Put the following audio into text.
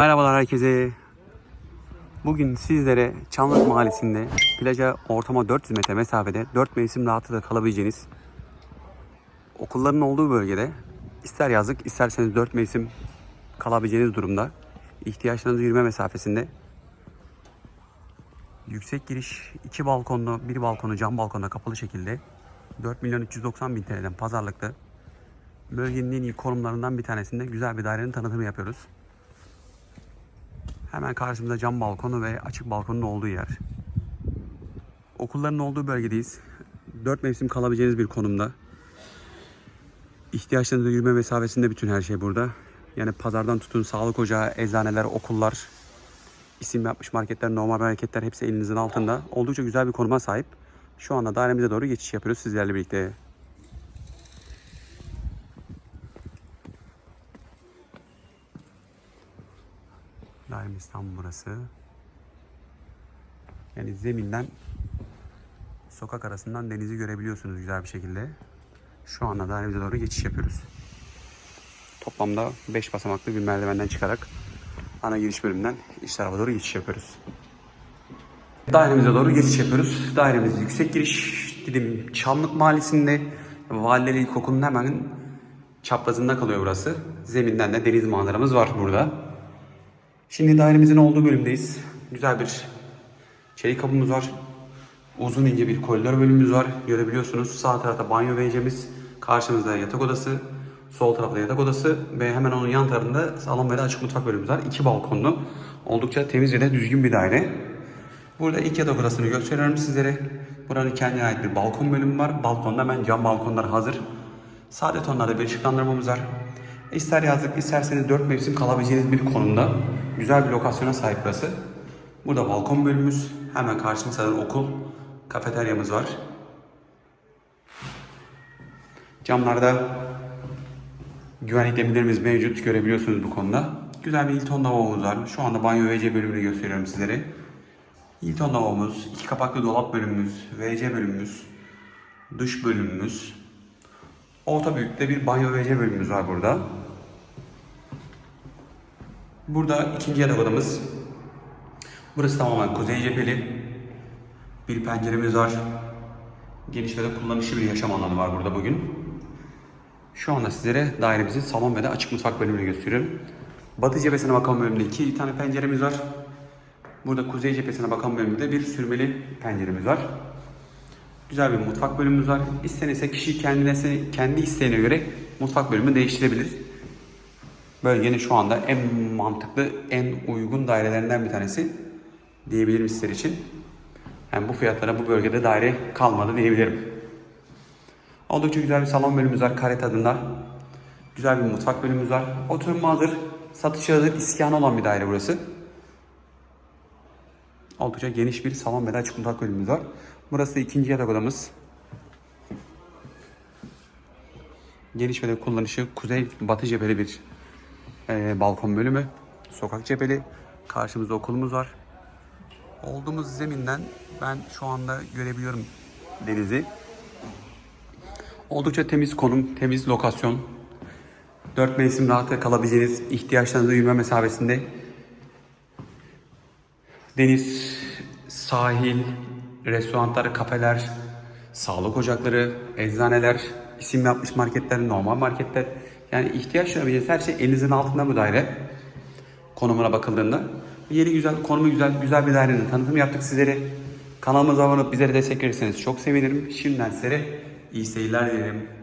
Merhabalar herkese. Bugün sizlere Çamlık Mahallesi'nde plaja ortama 400 metre mesafede 4 mevsim rahatlıkla kalabileceğiniz okulların olduğu bölgede ister yazlık isterseniz 4 mevsim kalabileceğiniz durumda ihtiyaçlarınızı yürüme mesafesinde yüksek giriş iki balkonlu bir balkonu cam balkonda kapalı şekilde 4 milyon 390 bin TL'den pazarlıkta bölgenin en iyi konumlarından bir tanesinde güzel bir dairenin tanıtımı yapıyoruz. Hemen karşımızda cam balkonu ve açık balkonun olduğu yer. Okulların olduğu bölgedeyiz. Dört mevsim kalabileceğiniz bir konumda. İhtiyaçlarınızı yürüme mesafesinde bütün her şey burada. Yani pazardan tutun sağlık ocağı, eczaneler, okullar, isim yapmış marketler, normal marketler hepsi elinizin altında. Oldukça güzel bir konuma sahip. Şu anda dairemize doğru geçiş yapıyoruz sizlerle birlikte. Dairemiz tam burası. Yani zeminden sokak arasından denizi görebiliyorsunuz güzel bir şekilde. Şu anda dairemize doğru geçiş yapıyoruz. Toplamda 5 basamaklı bir merdivenden çıkarak ana giriş bölümünden iç tarafa doğru geçiş yapıyoruz. Dairemize doğru geçiş yapıyoruz. Dairemiz yüksek giriş. Didim Çamlık Mahallesi'nde Valideli İlkokulu'nun hemen çaprazında kalıyor burası. Zeminden de deniz manzaramız var burada. Şimdi dairemizin olduğu bölümdeyiz. Güzel bir çelik kapımız var. Uzun ince bir koridor bölümümüz var. Görebiliyorsunuz. Sağ tarafta banyo ve ecemiz. Karşımızda yatak odası. Sol tarafta yatak odası ve hemen onun yan tarafında salon ve açık mutfak bölümümüz var. İki balkonlu. Oldukça temiz ve de düzgün bir daire. Burada ilk yatak odasını gösteriyorum sizlere. Buranın kendine ait bir balkon bölümü var. Balkonda hemen cam balkonlar hazır. Sade tonlarda bir ışıklandırmamız var. İster yazlık isterseniz 4 mevsim kalabileceğiniz bir konumda. Güzel bir lokasyona sahip burası. Burada balkon bölümümüz. Hemen karşımızda da okul, kafeteryamız var. Camlarda güvenlik demirlerimiz mevcut. Görebiliyorsunuz bu konuda. Güzel bir Hilton lavabomuz var. Şu anda banyo WC bölümünü gösteriyorum sizlere. Hilton lavabomuz, iki kapaklı dolap bölümümüz, WC bölümümüz, dış bölümümüz, Orta büyüklükte bir banyo WC bölümümüz var burada. Burada ikinci yatak odamız. Burası tamamen kuzey cepheli. Bir penceremiz var. Geniş ve de kullanışlı bir yaşam alanı var burada bugün. Şu anda sizlere dairemizin salon ve de açık mutfak bölümünü gösteriyorum. Batı cephesine bakan bölümde iki tane penceremiz var. Burada kuzey cephesine bakan bölümde bir sürmeli penceremiz var. Güzel bir mutfak bölümümüz var. İstenirse kişi kendine kendi isteğine göre mutfak bölümünü değiştirebilir. Bölgenin şu anda en mantıklı, en uygun dairelerinden bir tanesi diyebilirim sizler için. Yani bu fiyatlara bu bölgede daire kalmadı diyebilirim. Oldukça güzel bir salon bölümümüz var kare tadında. Güzel bir mutfak bölümümüz var. Oturma hazır, satışa hazır, iskanı olan bir daire burası. Oldukça geniş bir salon ve açık mutfak bölümümüz var. Burası ikinci yatak odamız. Geniş ve kullanışı kuzey batı cepheli bir e, balkon bölümü. Sokak cepheli. Karşımızda okulumuz var. Olduğumuz zeminden ben şu anda görebiliyorum denizi. Oldukça temiz konum, temiz lokasyon. Dört mevsim rahatlıkla kalabileceğiniz ihtiyaçlarınızı yürüme mesafesinde deniz, sahil, restoranlar, kafeler, sağlık ocakları, eczaneler, isim yapmış marketler, normal marketler. Yani ihtiyaç duyabileceğiniz her şey elinizin altında bu daire. Konumuna bakıldığında. Yeri güzel, konumu güzel, güzel bir dairenin tanıtımı yaptık sizlere. Kanalımıza abone olup bizlere destek verirseniz çok sevinirim. Şimdiden sizlere iyi seyirler dilerim.